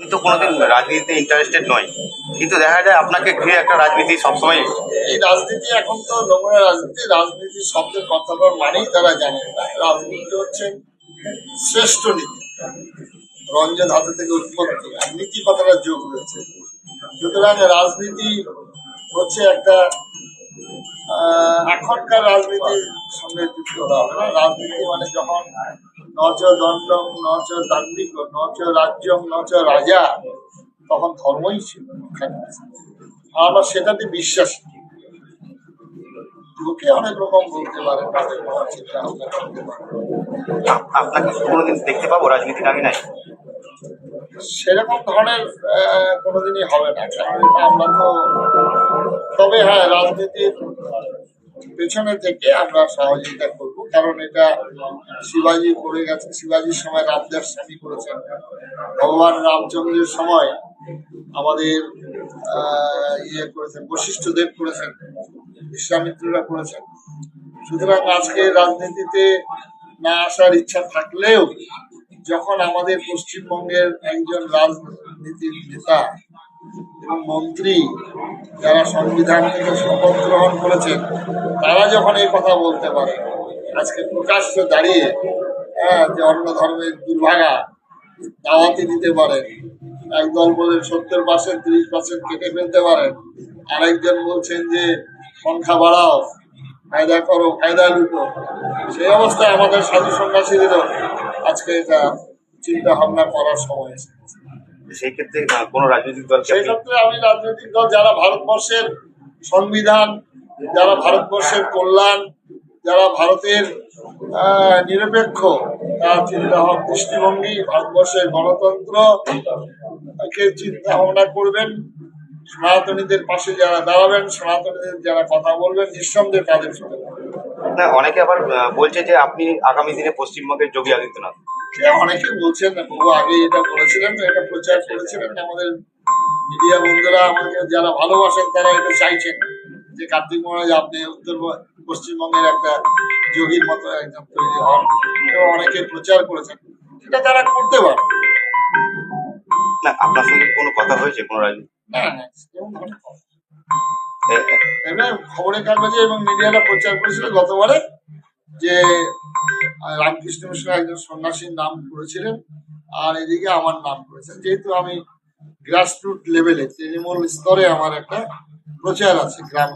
কিন্তু কোনোদিন রাজনীতিতে ইন্টারেস্টেড নয়। কিন্তু দেখা যায় আপনাকে ঘিরে একটা রাজনীতি সবসময় এই রাজনীতি এখন তো নোংরা রাজনীতি রাজনীতি শব্দের কথাটা মানেই তারা জানে না। রাজনীতি হচ্ছে শ্রেষ্ঠ নীতি। রঞ্জন হাতে থেকে উৎপত্তি। আর নীতি কথাটা যোগ রয়েছে। সুতরাং রাজনীতি হচ্ছে একটা এখনকার রাজনীতির সঙ্গে যুক্ত করা হবে না। রাজনীতি মানে যখন নচ দণ্ডম নচ দান্ডিক নচ রাজ্যম নচ রাজা তখন ধর্মই ছিল আমরা সেটাতে বিশ্বাসী লোকে অনেক রকম বলতে পারে তাদের মনে চিন্তা ভাবনা করতে পারে। আপনাকে কোনোদিন দেখতে পাবো? রাজনীতি আমি নাই। সেরকম ধরনের কোনোদিনই হবে না। আমরা তো তবে হ্যাঁ রাজনীতির পেছনে থেকে আমরা সহযোগিতা করব। কারণ এটা শিবাজি করে গেছে। শিবাজির সময় রামদেব স্বামী করেছেন। ভগবান রামচন্দ্রের সময় আমাদের ইয়ে করেছেন বশিষ্ঠ দেব করেছেন, বিশ্বামিত্ররা করেছেন। সুতরাং আজকে রাজনীতিতে না আসার ইচ্ছা থাকলেও যখন আমাদের পশ্চিমবঙ্গের একজন রাজনীতির নেতা এবং মন্ত্রী যারা সংবিধান থেকে শপথ গ্রহণ করেছেন, তারা যখন এই কথা বলতে পারে আজকে প্রকাশ্য দাঁড়িয়ে হ্যাঁ যে অন্য ধর্মের দুর্ভাগা দাওয়াতি দিতে পারেন একদল বলেন সত্তর পার্সেন্ট তিরিশ পার্সেন্ট কেটে ফেলতে পারেন আরেকজন বলছেন যে সংখ্যা বাড়াও ফায়দা করো ফায়দা লুটো। সেই অবস্থায় আমাদের সাধু সন্ন্যাসীদেরও আজকে এটা চিন্তা ভাবনা করার সময় এসেছে। সেই ক্ষেত্রে কোনো রাজনৈতিক দল সেই ক্ষেত্রে আমি রাজনৈতিক দল যারা ভারতবর্ষের সংবিধান যারা ভারতবর্ষের কল্যাণ যারা ভারতের নিরপেক্ষ তার চিন্তা দৃষ্টিভঙ্গি ভারতবর্ষের গণতন্ত্র কে চিন্তা ভাবনা করবেন সনাতনীদের পাশে যারা দাঁড়াবেন সনাতনীদের যারা কথা বলবেন নিঃসন্দেহে তাদের সাথে অনেকে আবার বলছে যে আপনি আগামী দিনে পশ্চিমবঙ্গের যোগী আদিত্যনাথ। অনেকে বলছেন বহু আগে এটা বলেছিলেন এটা প্রচার করেছিলেন আমাদের মিডিয়া বন্ধুরা আমাকে যারা ভালোবাসেন তারা এটা চাইছেন। যে কার্তিক মহারাজ আপনি উত্তর পশ্চিমবঙ্গের একটা যোগীর মতো একজন তৈরি হন এবং অনেকে প্রচার করেছেন। এটা তারা করতে পারে। না আপনার সঙ্গে কোনো কথা হয়েছে কোনো রাজনীতি? না এমনি খবরের কাগজে এবং মিডিয়ারা প্রচার করেছিল গতবারে যে রামকৃষ্ণ মিশ্র একজন সন্ন্যাসীর নাম করেছিলেন আর এদিকে আমার নাম করেছেন। যেহেতু আমি গ্রাসরুট লেভেলে তৃণমূল স্তরে আমার একটা প্রচার আছে গ্রাম